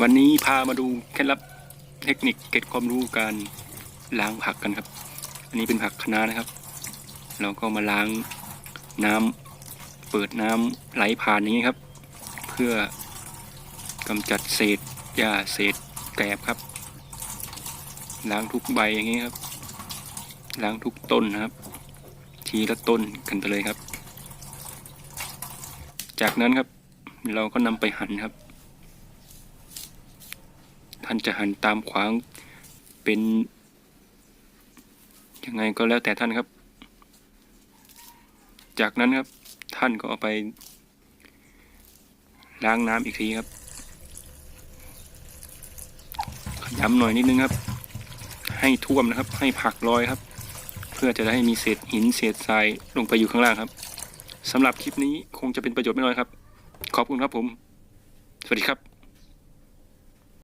วันนี้พามาดูเคล็ดลับเทคนิคเก็บความรู้การล้างผักกันครับ อันนี้เป็นผักคะน้านะครับ เราก็มาล้างน้ำเปิดน้ำไหลผ่านอย่างนี้ครับ เพื่อกำจัดเศษหญ้าเศษแกลบครับ ล้างทุกใบอย่างนี้ครับ ล้างทุกต้นนะครับ ทีละต้นกันไปเลยครับ จากนั้นครับเราก็นำไปหั่นครับ ท่านจะหันตามขวางเป็น ยังไงก็แล้วแต่ท่านครับ จากนั้นครับท่านก็เอาไป ล้างน้ำอีกทีครับขยำหน่อยนิดนึงครับ ให้ท่วมนะครับ ให้ผักลอยครับ เพื่อจะได้มีเศษหินเศษทรายลงไปอยู่ข้างล่างครับสำหรับคลิปนี้คงจะเป็นประโยชน์ไม่น้อยครับ ขอบคุณครับผม สวัสดีครับ